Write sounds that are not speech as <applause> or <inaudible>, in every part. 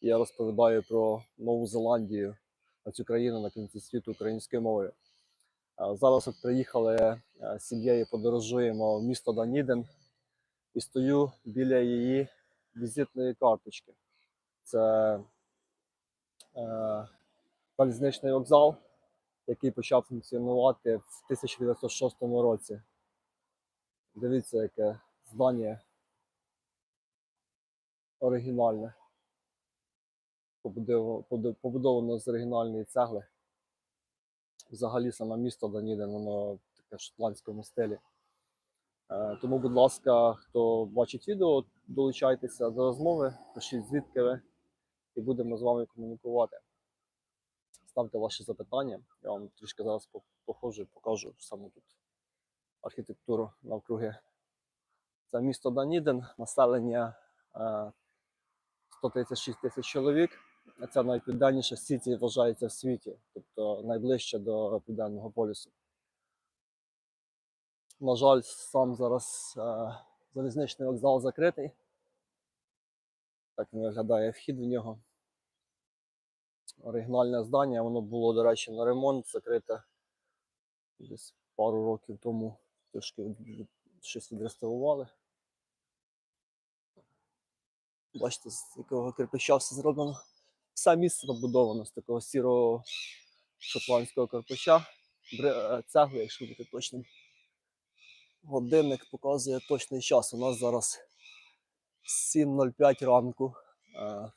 Я розповідаю про Нову Зеландію, цю країну на кінці світу українською мовою. Зараз от приїхали е, з сім'єю, подорожуємо в місто Даніден і стою біля її візитної карточки. Це е, вокзал, який почав функціонувати в 1906 році. Дивіться, яке здання оригінальне. Побудовано з оригінальної цегли. Взагалі саме місто Даніден, воно таке в шотландському стилі. Е, Тому, будь ласка, хто бачить відео, долучайтеся до розмови, пишіть звідки ви, і будемо з вами комунікувати. Ставте ваші запитання. Я вам трішки зараз по- походжу і покажу саму тут архітектуру навкруги. Це місто Даніден, населення е, 136 тисяч чоловік. Це найпівденніша сіті вважається в світі, тобто найближче до південного полюсу. На жаль, сам зараз е, залізничний вокзал закритий. Так виглядає вхід в нього. Оригінальне здання, воно було, до речі, на ремонт закрите десь пару років тому. Трошки щось відреставрували. Бачите, з якого кирпича все зроблено. Все місце побудовано з такого сірого шотландського кирпича. Е, Цегли, якщо бути точним. Годинник показує точний час. У нас зараз 7.05 ранку е,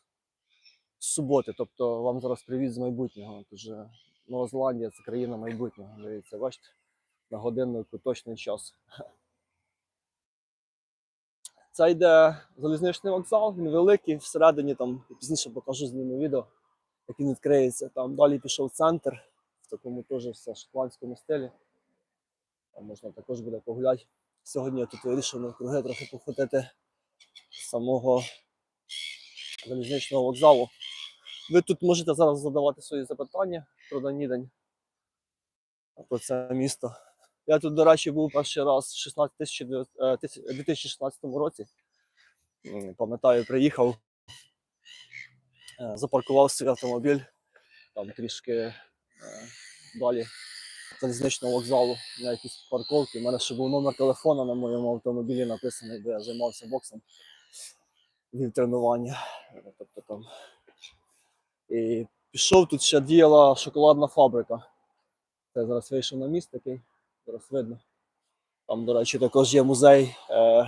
суботи. Тобто вам зараз привіт з майбутнього. Тож Нова Зеландія це країна майбутнього. Дивіться, бачите, на годиннику точний час. Це йде залізничний вокзал, він великий, всередині там пізніше покажу з ними відео, як він відкриється. Там далі пішов центр, в такому теж все шотландському стилі. Там можна також буде погуляти. Сьогодні я тут вирішив навкруги трохи походити самого залізничного вокзалу. Ви тут можете зараз задавати свої запитання про Данідень, про це місто. Я тут, до речі, був перший раз в 16 тисячі дев'ят- е, тисяч- 2016 році. Пам'ятаю, приїхав, е, запаркував свій автомобіль там трішки е, далі залізничного вокзалу на якійсь парковці. У мене ще був номер телефона на моєму автомобілі написаний, де я займався боксом від тренування. Тобто там. І пішов, тут ще діяла шоколадна фабрика. Це зараз вийшов на міст такий, зараз видно. Там, до речі, також є музей, е,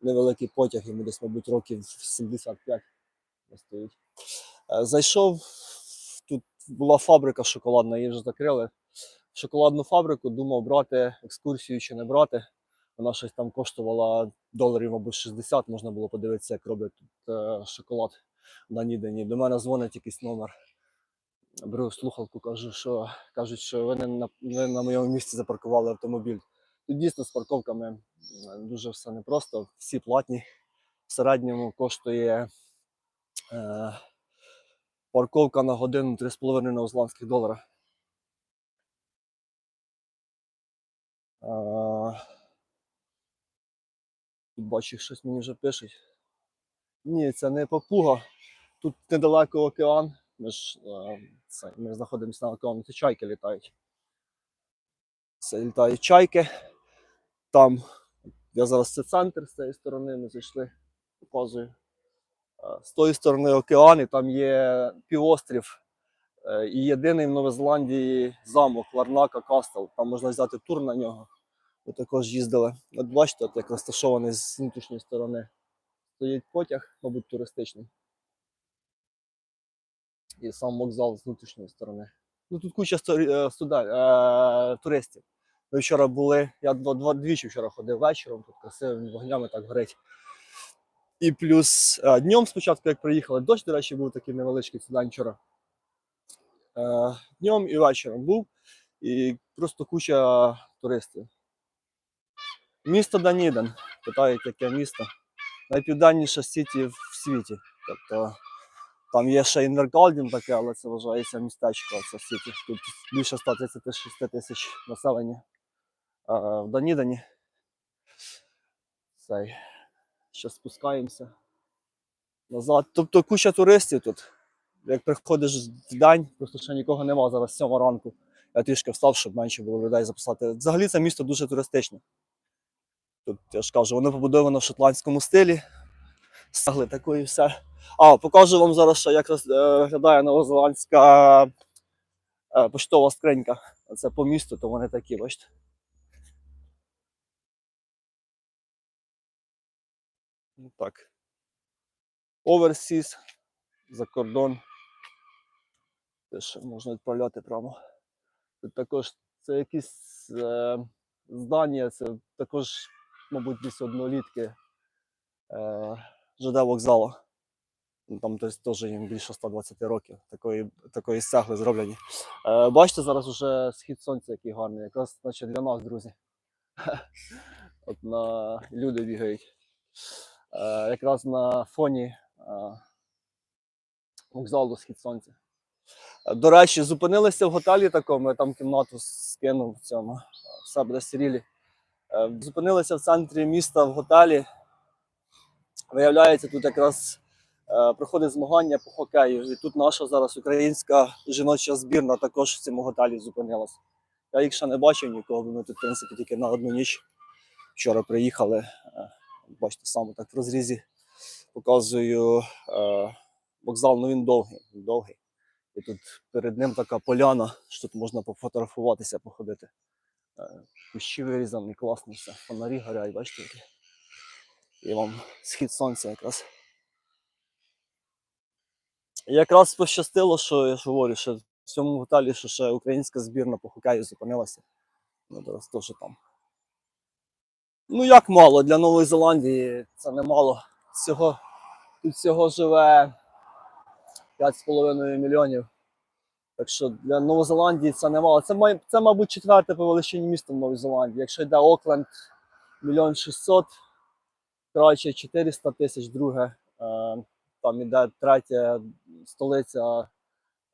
невеликий потяг, йому десь, мабуть, років 75 стоїть. Е, зайшов, тут була фабрика шоколадна, її вже закрили. Шоколадну фабрику думав брати екскурсію чи не брати. Вона щось там коштувала доларів, мабуть, 60, можна було подивитися, як роблять тут е, шоколад на Нідені. До мене дзвонить якийсь номер. Беру слухалку, кажу, що кажуть, що ви не на, ви на моєму місці запаркували автомобіль. Тут дійсно з парковками дуже все непросто, всі платні. В середньому коштує е, парковка на годину 3,5 новозеландських долара. Е, бачу, щось мені вже пишуть. Ні, це не папуга. Тут недалеко океан. Ми ж е, це, ми знаходимося на це чайки літають. Це літають чайки. Там я зараз це центр з цієї сторони, ми зайшли, показую. Е, З тої сторони океан, і там є півострів. е, І єдиний в Новій Зеландії замок Ларнака Кастел. Там можна взяти тур на нього. Ми також їздили. От бачите, от як розташований з внутрішньої сторони. Стоїть потяг, мабуть, туристичний. І сам вокзал з внутрішньої сторони. Ну тут куча е, е, туристів. Ми вчора були, я двічі вчора ходив вечором, тут красивими вогнями так горить. І плюс е, днем спочатку, як приїхали, дощ, до речі, був такий невеличкий цей вчора. Днем і вечором був, і просто куча туристів. Місто Даніден. Питають, яке місто. Найпівденніше сіті в світі. Тобто там є ще Інвергалдін таке, але це вважається містечко, це сіті. Тут більше 136 тисяч населення. А в Данідені. Цей. Ще спускаємося. назад. Тобто куча туристів тут. Як приходиш в день, просто ще нікого нема, зараз 7 ранку. Я трішки встав, щоб менше було людей записати. Взагалі це місто дуже туристичне. Тут я ж кажу, воно побудовано в шотландському стилі. Стагли такої все. А, покажу вам зараз, ще, як е, виглядає новозеландська е, поштова скринька. Це по місту, то вони такі, бачите. Ну, Так. Overseas, за кордон. Теж можна відправляти прямо. Тут також це якісь е, здання, це також, мабуть, десь однолітки е, ЖД вокзалу. Ну, Там теж їм більше 120 років, такої, такої цегли зроблені. Е, бачите, зараз уже схід сонця, який гарний, якраз значить, для нас, друзі. <laughs> От на люди бігають. Е, якраз на фоні е, вокзалу схід сонця. Е, До речі, зупинилися в готелі такому, я там кімнату скинув в цьому, е, в себе на Сірілі. Е, Зупинилися в центрі міста в готелі. Виявляється, тут якраз е, проходить змагання по хокею. І тут наша зараз українська жіноча збірна також в цьому готелі зупинилась. Я їх ще не бачив нікого, бо ми тут, в принципі, тільки на одну ніч. Вчора приїхали. Е, Бачите, саме так в розрізі показую е, вокзал, ну він довгий, довгий. І тут перед ним така поляна, що тут можна пофотографуватися, походити. Кущі вирізані, класно все. Фонарі горять, бачите які. І вам схід сонця якраз. Якраз пощастило, що я ж говорю, що в цьому готелі, що ще українська збірна по хокею зупинилася. Ну, зараз теж там. Ну як мало для Нової Зеландії це немало. Тут всього живе 5,5 мільйонів. Так що для Новозеландії це немало. Це, це, мабуть, четверте по величині місто в Новій Зеландії. Якщо йде Окленд, мільйон 600, краще 400 тисяч, друге. Е, там іде третя столиця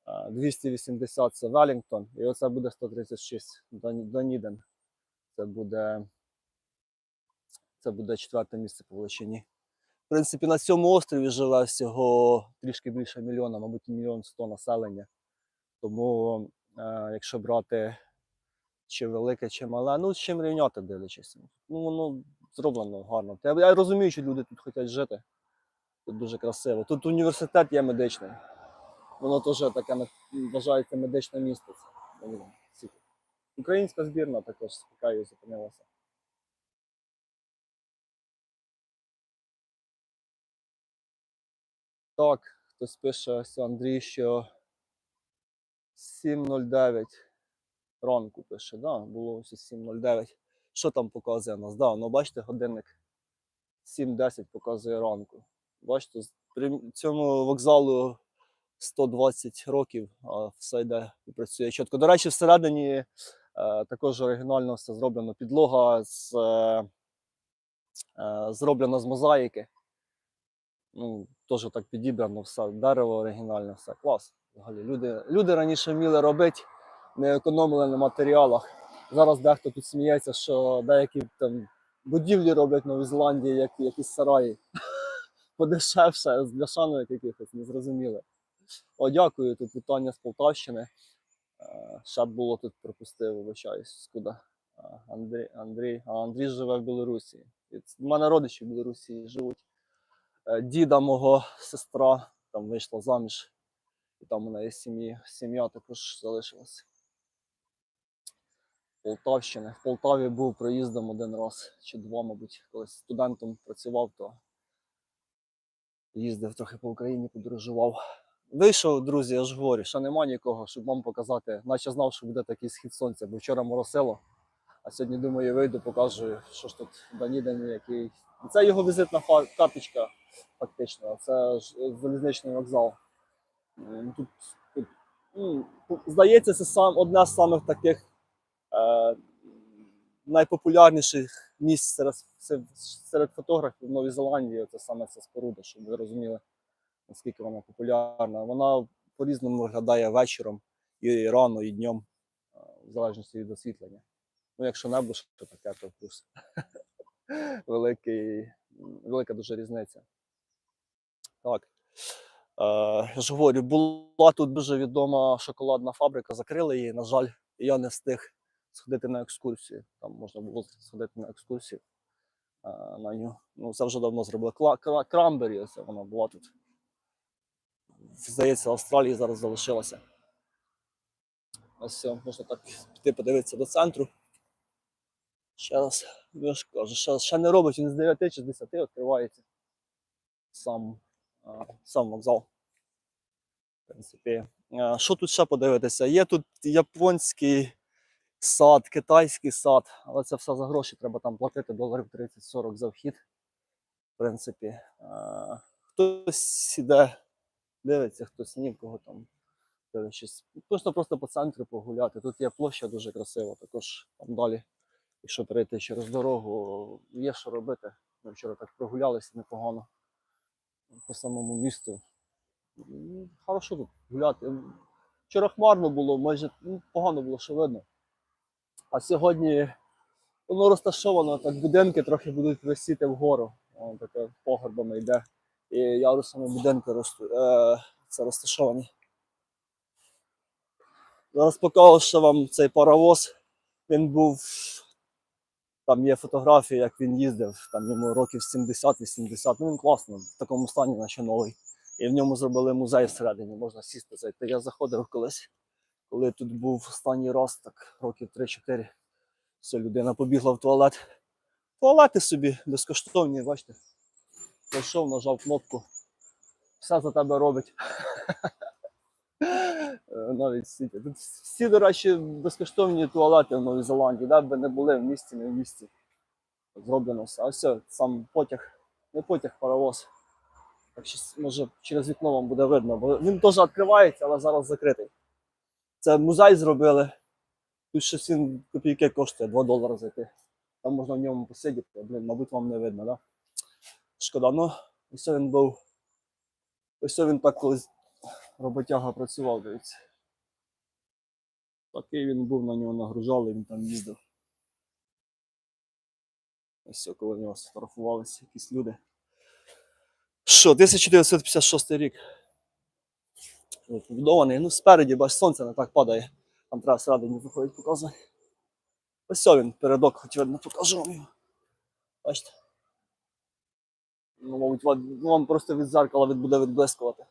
е, 280 це Велінгтон, і оце буде 136 Дон- Доніден. Це буде, це буде четверте місце по величині. В принципі, на цьому острові живе всього трішки більше мільйона, мабуть, мільйон сто населення. Тому, е, якщо брати чи велике, чи мале, ну з чим рівняти дивлячись. Ну, воно зроблено гарно. Я, розумію, що люди тут хочуть жити. Тут дуже красиво. Тут університет є медичний. Воно теж таке вважається медичне місто. Українська збірна також спікаю зупинилася. Так, хтось пише Андрій, що 7.09 ранку пише, да, було ось 7.09. Що там показує нас? Да, ну бачите, годинник 7.10 показує ранку. Бачите, цьому вокзалу 120 років, а все йде і працює чітко. До речі, всередині е, також оригінально все зроблено. Підлога з, е, е, зроблена з мозаїки. Ну, теж так підібрано все. Дерево оригінальне, все. Клас. Взагалі, люди, люди раніше вміли робити, не економили на матеріалах. Зараз дехто тут сміється, що деякі там будівлі роблять в Новій Зеландії, як якісь сараї. <laughs> Подешевше, з бляшанок якихось, незрозуміле. О, дякую, тут вітання з Полтавщини. Е, Ще б було тут пропустив, вибачаюсь, куди. Е, Андрій, Андрій, Андрій живе в Білорусі. У мене родичі в Білорусі живуть. Е, Діда мого сестра там вийшла заміж, і там у неї сім'ї, сім'я також залишилась. Полтавщини. В Полтаві був проїздом один раз чи два, мабуть, колись студентом працював, то їздив трохи по Україні, подорожував. Вийшов, друзі, я ж говорю, ще нема нікого, щоб вам показати. Наче знав, що буде такий схід сонця, бо вчора моросило. А сьогодні, думаю, вийду, покажу, що ж тут Даніден який. Це його візитна карточка, фактично. Це ж залізничний вокзал. Тут, тут ну, здається, це сам, одне з самих таких найпопулярніших місць серед, серед, фотографів в Новій Зеландії. Це саме ця споруда, щоб ви розуміли, наскільки вона популярна. Вона по-різному виглядає вечором, і рано, і днем, е, в залежності від освітлення. Ну, якщо небо, що таке, то плюс. <laughs> Великий, велика дуже різниця. Так. Е, я ж говорю, була тут дуже відома шоколадна фабрика, закрили її, на жаль, я не встиг сходити на екскурсію. Там можна було сходити на екскурсію на нього. Ну, це вже давно зробили. Крамбері, ось вона була тут. Здається, в Австралії зараз залишилася. Ось можна так піти подивитися до центру. Ще раз, я ж кажу, ще, ще не робить, він з 9 чи з 10 відкривається сам, а, сам вокзал. В принципі, А, що тут ще подивитися? Є тут японський сад, китайський сад, але це все за гроші, треба там платити доларів 30-40 за вхід. В принципі, хтось іде, дивиться, хтось ні, в кого там. Просто просто по центру погуляти. Тут є площа дуже красива, також там далі. Якщо перейти через дорогу, є що робити. Ми вчора так прогулялися непогано по самому місту. Хорошо тут гуляти. Вчора хмарно було, майже ну, погано було, що видно. А сьогодні воно розташовано, так будинки трохи будуть висіти вгору. Воно таке погорбами йде. І ярусами будинки росту, е, це розташовані. Зараз покажу ще вам цей паровоз. Він був. Там є фотографії, як він їздив, там йому років 70-80. Ну він класно, в такому стані, наче новий. І в ньому зробили музей всередині, можна сісти зайти. Я заходив колись, коли тут був останній раз, так років 3-4. Все, людина побігла в туалет. Туалети собі безкоштовні, бачите. Зайшов, нажав кнопку. Все за тебе робить. <laughs> Навіть сіті. Тут всі, до речі, безкоштовні туалети в Новій Зеландії, де б не були в місті, не в місті. Зроблено все. А все, сам потяг, не потяг, паровоз. Так що, може, через вікно вам буде видно, бо він теж відкривається, але зараз закритий. Це музей зробили. Тут щось він копійки коштує 2 долари зайти. Там можна в ньому посидіти, блін, мабуть, вам не видно, да? Шкода, ну, ось він був. Ось він так колись роботяга працював, дивіться. Такий він був, на нього нагружали, він там їздив. Ось коли нього сфотографувалися якісь люди. Що, 1956 рік. Побудований. Ну, спереді, бач, сонце не так падає. Там треба всередині виходить показувати. Ось він, передок, хоч видно, покажу вам його. Бачите? Ну, мабуть, вам, ну, просто від зеркала буде відблискувати.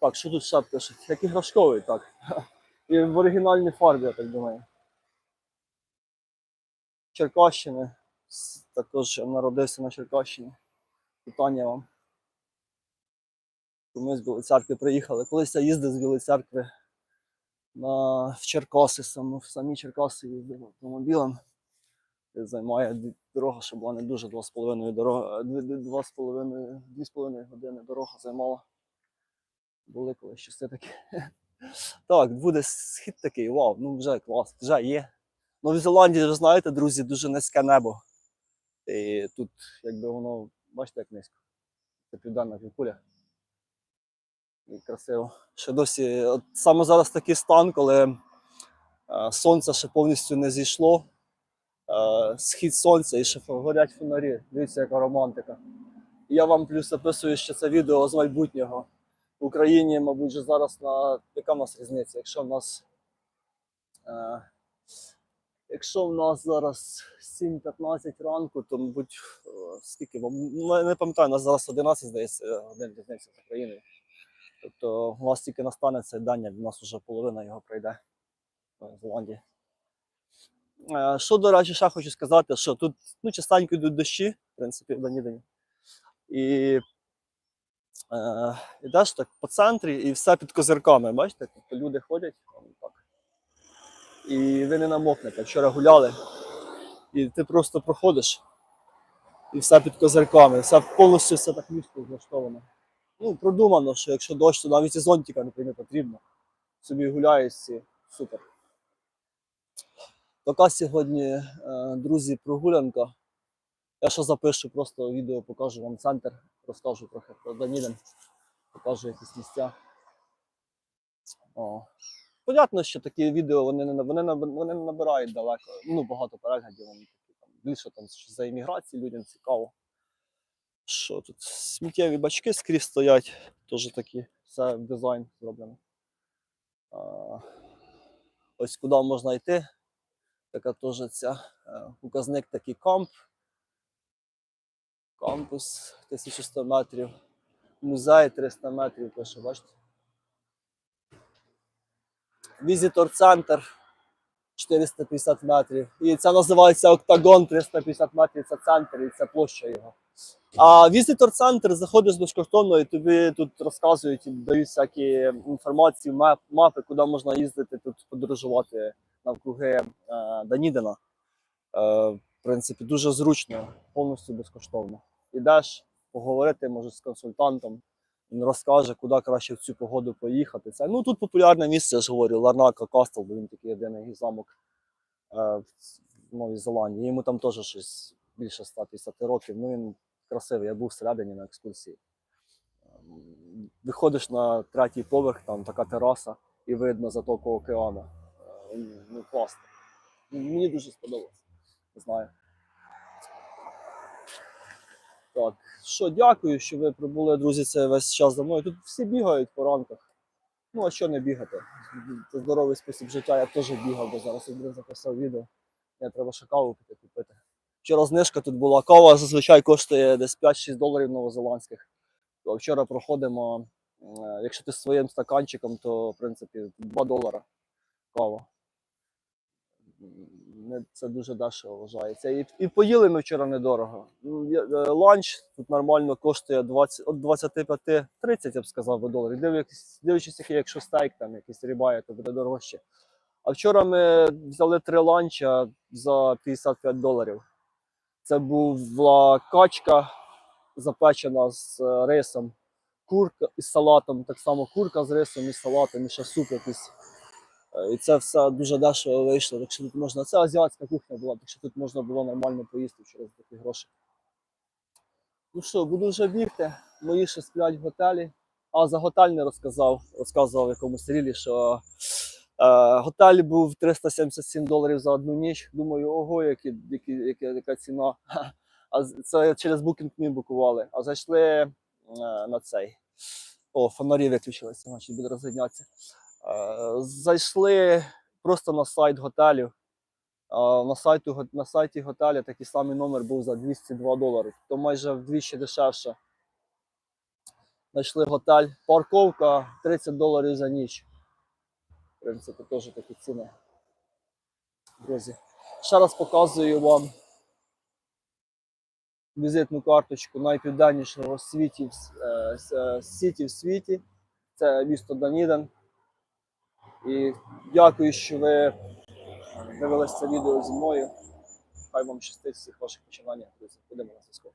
Так, що тут ще пишуть? Як іграшковий, так. <laughs> І в оригінальній фарбі, я так думаю. Черкащини. Також народився на Черкащині. Вітання вам. Ми з Білої церкви приїхали. Колись я їздив з Білої церкви на, в Черкаси, сам, в самі Черкаси їздив автомобілем. Займає дорога, що була не дуже 2,5 дорога, 2,5 2,5 години дорога займала. Були колись часи такі. <laughs> Так, буде схід такий, вау, ну вже клас, вже є. В Новій Зеландії, ви знаєте, друзі, дуже низьке небо. І тут, якби воно, бачите, як низько. Це південна півкуля. І красиво. Ще досі, от саме зараз такий стан, коли е, сонце ще повністю не зійшло. Е, схід сонця і ще горять фонарі. Дивіться, яка романтика. Я вам плюс записую ще це відео з майбутнього. В Україні, мабуть, вже зараз на яка в нас різниця? Якщо в нас. Е, якщо в нас зараз 7.15 ранку, то, мабуть, е, скільки? вам? Ну, не пам'ятаю, у нас зараз 11, здається, годин різниця з Україною. Тобто у нас тільки настане цей день, як у нас вже половина його пройде в Зеландії. Е, Що, до речі, ще хочу сказати, що тут ну, частенько йдуть дощі, в принципі, в Данідені. І е, йдеш так по центрі і все під козирками. Бачите, тобто люди ходять так. І ви не намокнете. Вчора гуляли, і ти просто проходиш, і все під козирками, все повністю все так місто влаштовано. Ну, продумано, що якщо дощ, то навіть і зонтика не потрібно. Собі гуляєш всі. Супер. Така сьогодні, е, друзі, прогулянка. Я ще запишу просто відео, покажу вам центр, розкажу трохи про Даніден, покажу якісь місця. О. Понятно, що такі відео вони не, вони, вони набирають далеко, ну багато переглядів, вони такі там більше там за імміграцію людям цікаво. Що тут? Сміттєві бачки скрізь стоять, теж такі, все дизайн зроблено. А, ось куди можна йти. Така теж ця е, указник такий камп. Кампус 1100 метрів. Музей 300 метрів пише, бачите? Візитор центр 450 метрів. І це називається Октагон 350 метрів. Це центр і це площа його. А візитор центр заходиш безкоштовно, і тобі тут розказують і дають всякі інформації, мап, мапи, куди можна їздити тут подорожувати навкруги е, Данідина. Е, в принципі, дуже зручно, повністю безкоштовно. Ідеш, поговорити може з консультантом, розкаже, куди краще в цю погоду поїхати. Це, ну, тут популярне місце, я ж говорю, Ларнака Кастл, бо він такий єдиний замок е, в Новій Зеландії. Йому там теж щось більше 150 років. Ну він красивий. Я був всередині на екскурсії. Ем, Виходиш на третій поверх, там така тераса, і видно затоку океану. Е, Ну, класно. Мені дуже сподобалось. Не знаю. Так, що, дякую, що ви прибули, друзі, це весь час за мною. Тут всі бігають по ранках. Ну, а що не бігати? Це здоровий спосіб життя. Я теж бігав, бо зараз один записав відео. Мені треба ще каву піти купити. Вчора знижка тут була. Кава зазвичай коштує десь 5-6 доларів новозеландських. То вчора проходимо, е, якщо ти з своїм стаканчиком, то в принципі 2 долара кава. Це дуже дешево вважається. І, і поїли ми вчора недорого. Ну, е, Ланч тут нормально коштує 20, від 25-30, я б сказав, би, доларів. Дивлячись, дивлячись, якщо стейк, там якийсь рибає, то буде дорожче. А вчора ми взяли три ланча за 55 доларів. Це була качка запечена з е, рисом, курка із салатом, так само курка з рисом і салатом, і ще суп якийсь. Е, І це все дуже дешево вийшло. Так що тут можна. Це азіатська кухня була, так що тут можна було нормально поїсти через такі гроші. Ну що, буду вже бігти. Мої ще сплять в готелі. А за готель не розказав. Розказував якомусь рілі, що е, готель був 377 доларів за одну ніч. Думаю, ого, які, які, які, яка ціна. <laughs> А це через Booking.me букували. А зайшли е, на цей. О, фонарі виключилися, значить буде розгаднятися. Е, Зайшли просто на сайт готелю. На, сайту, на сайті готелю такий самий номер був за 202 долари. То майже вдвічі дешевше. Знайшли готель. Парковка 30 доларів за ніч. В принципі, теж такі ціни. Друзі. Ще раз показую вам візитну карточку найпівденнішого світі, е, е, сіті в світі. Це місто Даніден. І дякую, що ви дивилися це відео зі мною. Хай вам щастить всіх ваших починаннях. Будемо на зв'язку.